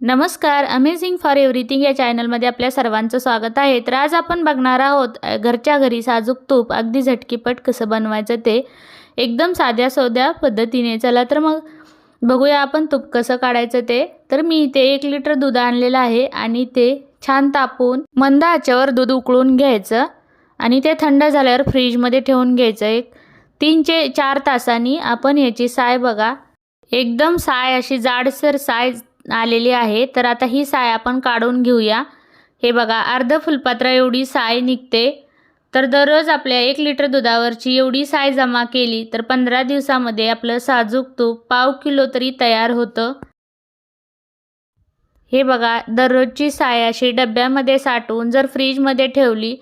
नमस्कार amazing for everything या चॅनलमध्ये आपल्या सर्वांचं स्वागत आहे. तर आज आपण बघणार आहोत घरच्या घरी साजूक तूप अगदी झटकीपट कसं बनवायचं ते. एकदम साध्या सोध्या पद्धतीने. चला तर मग बघूया आपण तूप कसं काढायचं ते. तर मी इथे एक लिटर दूध आणलेलं आहे आणि ते छान तापवून मंद आच्यावर दूध उकळून घ्यायचं आणि ते थंड झाल्यावर फ्रीजमध्ये ठेवून घ्यायचं. एक तीन ते चार तासांनी आपण याची साय बघा. एकदम साय अशी जाडसर साय आलेली आहे. तर आता ही साय आपण काढून घेऊया. हे बघा अर्ध फुलपात्रा एवढी साय निघते. तर दररोज आपल्या एक लिटर दुधावरची एवढी साय जमा केली तर पंधरा दिवसामध्ये आपलं साजूक तूप पाव किलो तरी तयार होतं. हे बघा दररोजची साय अशी डब्यामध्ये साठवून जर फ्रीजमध्ये ठेवली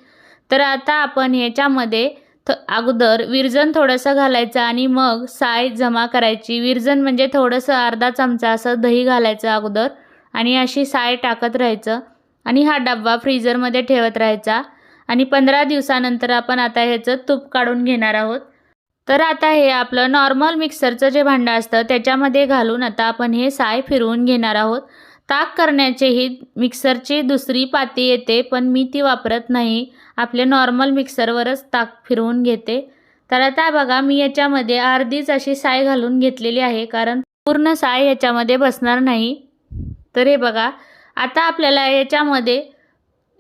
तर आता आपण ह्याच्यामध्ये अगोदर विरजन थोडंसं घालायचं आणि मग साय जमा करायची. विरजन म्हणजे थोडंसं अर्धा चमचा असं दही घालायचं अगोदर आणि अशी साय टाकत राहायचं आणि हा डब्बा फ्रीजरमध्ये ठेवत राहायचा. आणि पंधरा दिवसानंतर आपण आता ह्याचं तूप काढून घेणार आहोत. तर आता हे आपलं नॉर्मल मिक्सरचं जे भांडं असतं त्याच्यामध्ये घालून आता आपण हे साय फिरवून घेणार आहोत. ताक करण्याचेही मिक्सरची दुसरी पाती येते पण मी ती वापरत नाही. आपले नॉर्मल मिक्सरवरच ताक फिरवून घेते. तर आता बघा मी याच्यामध्ये अर्धीच अशी साय घालून घेतलेली आहे कारण पूर्ण साय याच्यामध्ये बसणार नाही. तर हे बघा आता आपल्याला याच्यामध्ये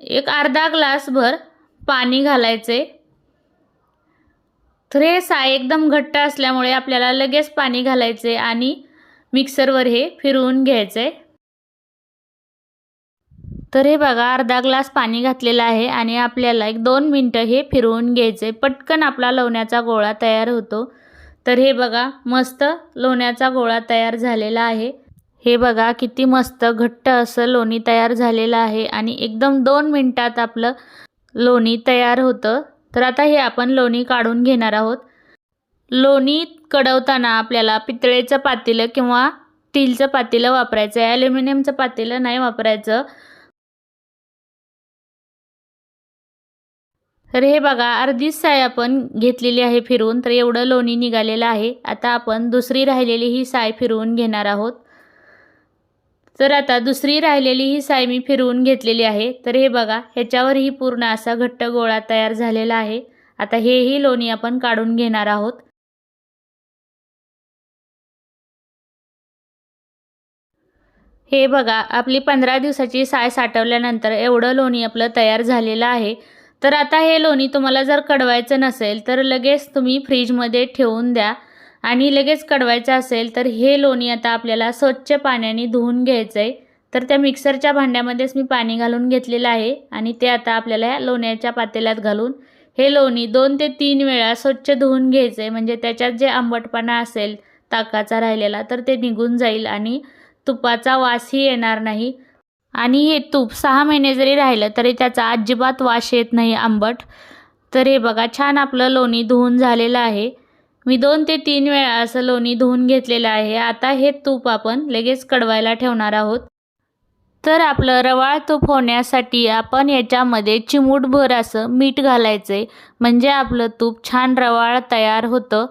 एक अर्धा ग्लासभर पाणी घालायचे तर हे साय एकदम घट्ट असल्यामुळे आपल्याला लगेच पाणी घालायचे आणि मिक्सरवर हे फिरवून घ्यायचे तर हे बघा अर्धा ग्लास पाणी घातलेलं आहे आणि आपल्याला एक दोन मिनटं हे फिरवून घ्यायचे पटकन आपला लोण्याचा गोळा तयार होतो. तर हे बघा मस्त लोण्याचा गोळा तयार झालेला आहे. हे बघा किती मस्त घट्ट असं लोणी तयार झालेलं आहे आणि एकदम दोन मिनटात आपलं लोणी तयार होतं. तर आता हे आपण लोणी काढून घेणार आहोत. लोणी कडवताना आपल्याला पितळेचं पातेलं किंवा स्टीलचं पातेलं वापरायचं आहे ॲल्युमिनियमचं पातेलं नाही वापरायचं. तर हे बघा अर्धीच साय आपण घेतलेली आहे फिरून तर एवढं लोणी निघालेलं आहे. आता आपण दुसरी राहिलेली ही साय फिरवून घेणार आहोत. तर आता दुसरी राहिलेली ही साय मी फिरवून घेतलेली आहे. तर हे बघा ह्याच्यावरही पूर्ण असा घट्ट गोळा तयार झालेला आहे. आता हेही लोणी आपण काढून घेणार आहोत. हे बघा आपली पंधरा दिवसाची साय साठवल्यानंतर एवढं लोणी आपलं तयार झालेलं आहे. तर आता हे लोणी तुम्हाला जर कडवायचं नसेल तर लगेच तुम्ही फ्रीजमध्ये ठेवून द्या. आणि लगेच कडवायचं असेल तर हे लोणी आता आपल्याला स्वच्छ पाण्याने धुवून घ्यायचं आहे तर त्या मिक्सरच्या भांड्यामध्येच मी पाणी घालून घेतलेलं आहे आणि ते आता आपल्याला ह्या लोण्याच्या पातेल्यात घालून हे लोणी दोन ते तीन वेळा स्वच्छ धुवून घ्यायचं आहे म्हणजे त्याच्यात जे आंबटपणा असेल ताकाचा राहिलेला तर ते निघून जाईल आणि तुपाचा वासही येणार नाही. आणि हे तूप सहा महिने जरी राहिलं तरी त्याचा अजिबात वास येत नाही आंबट. तर हे बघा छान आपलं लोणी धुवून झालेलं आहे. मी दोन ते तीन वेळा असं लोणी धुवून घेतलेलं आहे. आता हे तूप आपण लगेच कडवायला ठेवणार आहोत. तर आपलं रवाळ तूप होण्यासाठी आपण याच्यामध्ये चिमूटभर असं मीठ घालायचं आहे म्हणजे आपलं तूप छान रवाळ तयार होतं.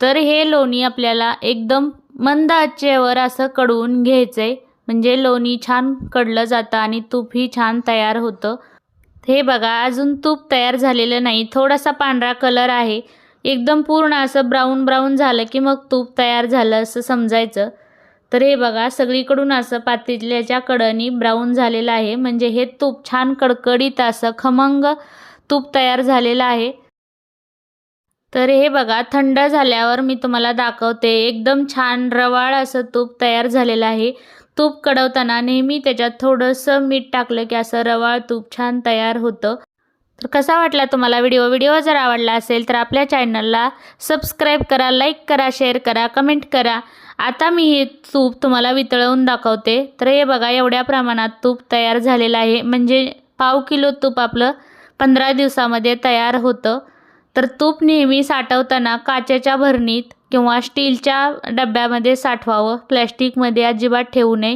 तर हे लोणी आपल्याला एकदम मंद आचेवर असं कडवून घ्यायचं आहे म्हणजे लोणी छान कडलं जातं आणि तूपही छान तयार होतं. हे बघा अजून तूप तयार झालेलं नाही. थोडासा पांढरा कलर आहे. एकदम पूर्ण असं ब्राऊन ब्राऊन झालं की मग तूप तयार झालं असं समजायचं. तर हे बघा सगळीकडून असं पातेल्याच्या कडनी ब्राऊन झालेलं आहे. म्हणजे हे तूप छान कडकडीत असं खमंग तूप तयार झालेलं आहे. तर हे बघा थंड झाल्यावर मी तुम्हाला दाखवते. एकदम छान रवाळ असं तूप तयार झालेलं आहे. तूप कडवताना नेहमी त्याच्यात थोडंसं मीठ टाकलं की असं रवाळ तूप छान तयार होतं. तर कसा वाटला तुम्हाला व्हिडिओ? व्हिडिओ जर आवडला असेल तर आपल्या चॅनलला सबस्क्राईब करा लाईक करा शेअर करा कमेंट करा. आता मी हे तूप तुम्हाला वितळवून दाखवते. तर हे बघा एवढ्या प्रमाणात तूप तयार झालेलं आहे. म्हणजे पाव किलो तूप आपलं पंधरा दिवसामध्ये तयार होतं. तर तूप नेहमी साठवताना काचेच्या भरणीत किंवा स्टीलच्या डब्यामध्ये साठवावं प्लॅस्टिकमध्ये अजिबात ठेवू नये.